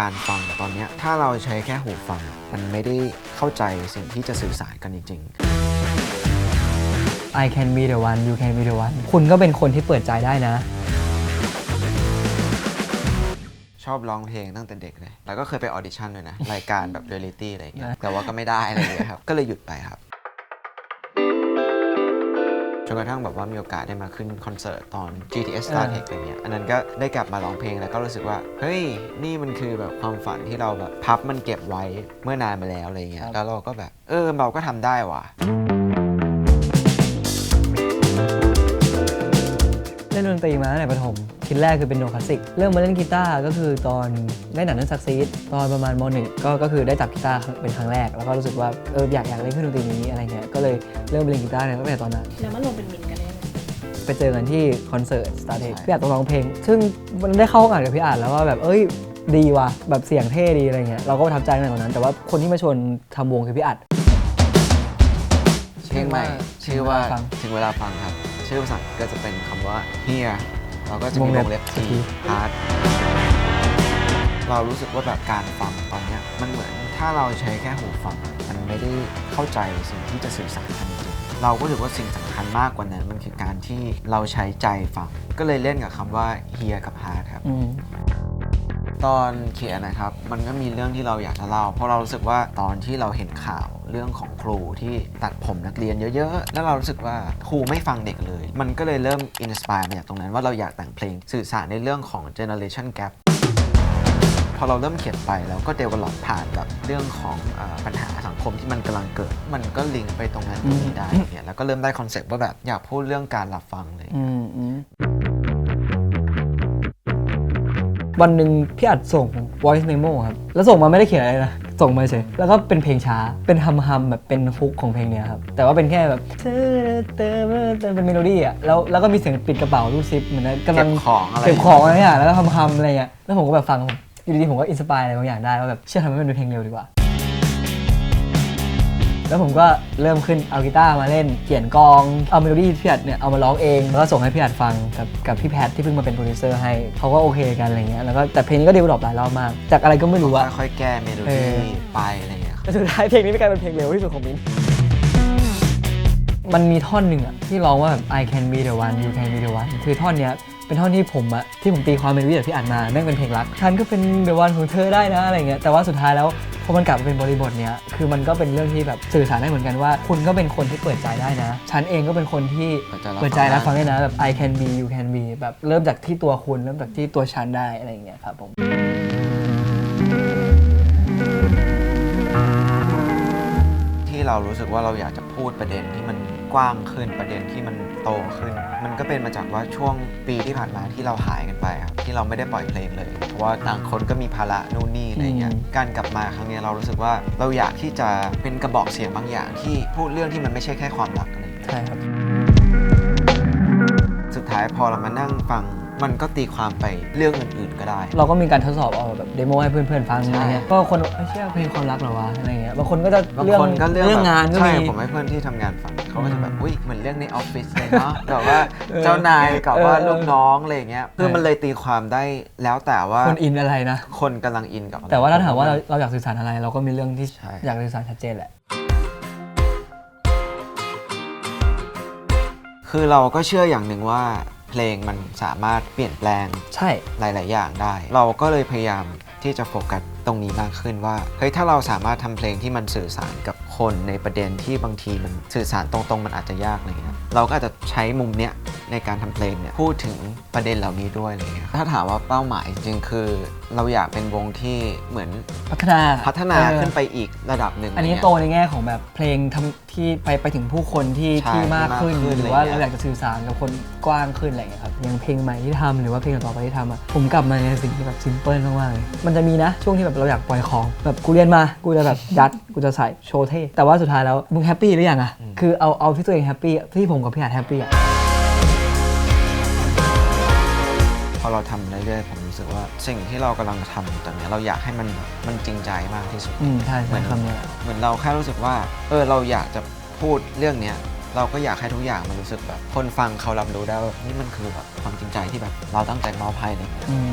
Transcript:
การฟังตอนเนี้ยถ้าเราใช้แค่หูฟัง มันไม่ได้เข้าใจสิ่งที่จะสื่อสารกันจริง I can be the one you can be the one คุณก็เป็นคนที่เปิดใจได้นะ ๆ ชอบร้องเพลงตั้งแต่เด็กเลย แล้วก็เคยไปออดิชั่นด้วยนะ รายการแบบเรียลิตี้อะไรอย่างเงี้ยแต่ว่าก็ไม่ได้อะไรอย่างเงี้ยครับ ก็เลยหยุดไปครับจ นกระทั่งแบบว่ามีโอกาสได้มาขึ้นคอนเสิร์ตตอน GTS Star Tech อะไรเงี้ยอันนั้นก็ได้กลับมาร้องเพลงแล้วก็รู้สึกว่า เฮ้ย นี่มันคือแบบความฝันที่เราแบบพับมันเก็บไว้เมื่อนานมาแล้วอะไรเงี้ยครับแล้วเราก็แบบ เออเราก็ทำได้ว่ะ เล่นดนตรีมาตั้งแต่ประถมชิ้นแรกคือเป็นโนคลาสสิก เริ่มมาเล่นกีตาร์ก็คือตอนได้หนังเรื่องซักซีดตอนประมาณมหนึ่งก็ก็คือได้จับกีตาร์เป็นครั้งแรก แล้วก็รู้สึกว่าเอออยากอยากเล่นเครื่องดนตรีนี้อะไรเงี้ยก็เลยเริ่มไปเล่นกีตาร์เนี่ยตั้งแต่ตอนนั้นแล้วมารวมเป็นมินกันได้ยังไงไปเจอกันที่คอนเสิร์ต Star Tech ใช่พี่อาจต้องร้องเพลง ซึ่งมันได้เข้าห้องอัดกับพี่อาจแล้วว่าแบบเอ้ยดีว่ะแบบเสียงเท่ดีอะไรเงี้ยเราก็ประทับใจในตอนนั้น แต่ว่าคนที่มาชวนทำวงคือพี่อัดเพลงใหม่ชื่อว่าฟังถึงเวลาฟังครับ ชื่อภาษาอังกฤษก็จะเป็นคำว่า here เราก็จะมีวงวเล็งบเล็บ T T hard เรารู้สึกว่าแบบการฟังตอนเนี้ยมันเหมือนถ้าเราใช้แค่หูฟัง มันไม่ได้เข้าใจสิ่งที่จะสื่อสารกันจริงๆเราก็รู้สึกว่าสิ่งสำคัญมากกว่านั้น มันคือการที่เราใช้ใจฟัง ก็เลยเล่นกับคำว่า here กับ hard ครับอืม ตอนเขียนนะครับ มันก็มีเรื่องที่เราอยากจะเล่า เพราะเรารู้สึกว่าตอนที่เราเห็นข่าวเรื่องของครูที่ตัดผมนักเรียนเยอะๆ แล้วเรารู้สึกว่าครูไม่ฟังเด็กเลย มันก็เลยเริ่มอินสปายมาจากตรงนั้นว่าเราอยากแต่งเพลงสื่อสารในเรื่องของ generation gap พอเราเริ่มเขียนไปแล้วก็เดเวลลอปผ่านแบบเรื่องของอปัญหาสังคมที่มันกำลังเกิด มันก็ลิงก์ไปตรงนั้นตรงนี้ได้เนี่ยแล้วก็เริ่มได้คอนเซ็ปต์ว่าแบบอยากพูดเรื่องการรับฟังเลย วันหนึ่งพี่อัดส่ง voice memo ครับ แล้วส่งมาไม่ได้เขียนอะไรนะ ส่งมาเฉย แล้วก็เป็นเพลงช้า เป็นฮัมฮัมแบบเป็นฮุกของเพลงเนี้ยครับ แต่ว่าเป็นแค่แบบเติมเติมเติมเป็นเมโลดี้อะ แล้วแล้วก็มีเสียงปิดกระเป๋ารูดซิปเหมือนกำลังเก็บของอะไร เก็บของอะไรอย่างแล้วก็ฮัมฮัมอะไรเงี้ย แล้วผมก็แบบฟังอยู่ดีๆผมก็อินสปายอะไรบางอย่างได้ว่าแบบเชื่อทำให้มันเป็นเพลงเร็วดีกว่า แล้วผมก็เริ่มขึ้นเอากีตาร์มาเล่นเขียนกลองเอาเมโลดี้พี่อัดเนี่ยเอามาร้องเองแล้วก็ส่งให้พี่อัดฟังกับกับพี่แพทที่เพิ่งมาเป็นโปรดิวเซอร์ให้เขาก็โอเคกันอะไรเงี้ยแล้วก็แต่เพลงนี้ก็ดีวลอปหลายรอบมาก จากอะไรก็ไม่รู้อะค่อยๆแก้เมโลเอดี้อไปอะไรอย่างเงี้ยแต่สุดท้ายเพลงนี้ไม่กลายเป็นเพลงเร็วที่สุดของมิ้นมันมีท่อนหนึ่งอะที่ร้องว่าแบบ I can be the one you can be the one คือท่อนเนี้ยเป็นท่อนที่ผมอะที่ผมตีความเป็นวิธีพี่อัดมาแม่งเป็นเพลงรักฉันก็เป็น the one ของเธอได้นะอะไรเงี้ยแต่ว่าสุดท้ายแล้วพ อมันกลับมาเป็นบริบทเนี้ยคือมันก็เป็นเรื่องที่แบบสื่อสารได้เหมือนกันว่า คุณก็เป็นคนที่เปิดใจได้นะ ฉันเองก็เป็นคนที่เปิดใจรับฟังเปิดใจรับฟังได้นะแบบ I can be you can be แบบเริ่มจากที่ตัวคุณเริ่มจากที่ตัวฉันได้อะไรอย่างเงี้ยครับผมที่ เรารู้สึกว่าเราอยากจะพูดประเด็นที่มันกว้างขึ้นประเด็นที่มันโตขึ้น มันก็เป็นมาจากว่าช่วงปีที่ผ่านมาที่เราหายกันไปครับที่เราไม่ได้ปล่อยเพลงเลย เพราะว่าต่างคนก็มีภาระนู่นนี่อะไรเงี้ยอืมการกลับมาครั้งเนี้ยเรารู้สึกว่าเราอยากที่จะเป็นกระบอกเสียงบางอย่าง ที่พูดเรื่องที่มันไม่ใช่แค่ความรักอะไรเงี้ยใช่ครับสุดท้ายพอเรามานั่งฟัง มันก็ตีความไปเรื่องอื่นๆก็ได้ เราก็มีการทดสอบเอาแบบเดโมให้เพื่อนๆฟังใช่อะไรเงี้ยก็คนเอ้ยเชื่อเพลงความรักเหรอวะอะไรเงี้ยบางคนก็จะบางเรื่องคนก็เรื่องเรื่องแบบงานก็ใช่มี ผมให้เพื่อนที่ทำงานฟังเขาก็จะแบบอืมอุ้ยเหมือนเรื่องในออฟฟิศเลยเนาะ แบบว่าเออเจ้านายกับเออว่าเออ ลูกน้องอะไรอย่างเงี้ยคือใช่มันเลยตีความได้แล้วแต่ว่าคนอินอะไรนะ คนกำลังอินกับอะไร แต่ว่าถ้าถามว่าเราเราอยากสื่อสารอะไร เราก็มีเรื่องที่ใช่ อยากสื่อสารชัดเจนแหละ คือเราก็เชื่ออย่างหนึ่งว่า เพลงมันสามารถเปลี่ยนแปลงใช่ หลาย ๆ อย่างได้ เราก็เลยพยายามที่จะโฟกัสตรงนี้มากขึ้นว่าเฮ้ยถ้าเราสามารถทำเพลงที่มันสื่อสารกับคนในประเด็นที่บางทีมันสื่อสารตรง ๆ มันอาจจะยากอะไรเงี้ยเราก็อาจจะใช้มุมเนี้ย ในการทำเพลงเนี่ยพูดถึงประเด็นเหล่านี้ด้วยอะไรเงี้ยถ้าถามว่าเป้าหมายจริงๆคือเราอยากเป็นวงที่เหมือนพัฒนาพัฒนาเออขึ้นไปอีกระดับหนึ่งอันนี้ะไรเงี้ยโตในแง่ของแบบเพลงทำที่ไปไปถึงผู้คนที่ใช่ที่มากขึ้นที่มากขึ้นหรือว่าอะไรเงี้ยเราอยากจะสื่อสารกับคนกว้างขึ้นอะไรอย่างเงี้ยครับอย่างเพลงใหม่ที่ทำหรือว่าเพลงต่อไปที่ทำอะผมกลับมาในสิ่งที่แบบซิมเพิลมากๆเลยมันจะมีนะช่วงที่แบบเราอยากปล่อยของแบบกูเรียนมากูจะแบบยัดกูจะใส่โชว์เท่แต่ว่าสุดท้ายแล้วมึงแฮปปี้หรือยังอะคือเอาเอาที่ตัวเองแฮปปี้ที่ผมกับพี่อาจแฮปปี้อะ พอเราทำเรื่อยๆผมรู้สึกว่าสิ่งที่เรากำลังทำตอนเนี้ยเราอยากให้มันแบบมันจริงใจมากที่สุด อืมใช่เหมืใช่อนคำเนี้ยเหมือนเราแค่รู้สึกว่า เออ เราอยากจะพูดเรื่องเนี้ย เราก็อยากให้ทุกอย่างมันรู้สึกแบบ คนฟังเขารับรู้ได้ว่านี่มันคือแบบความจริงใจที่แบบเราตั้งใจมอบให้อะไรอย่างเลยอืม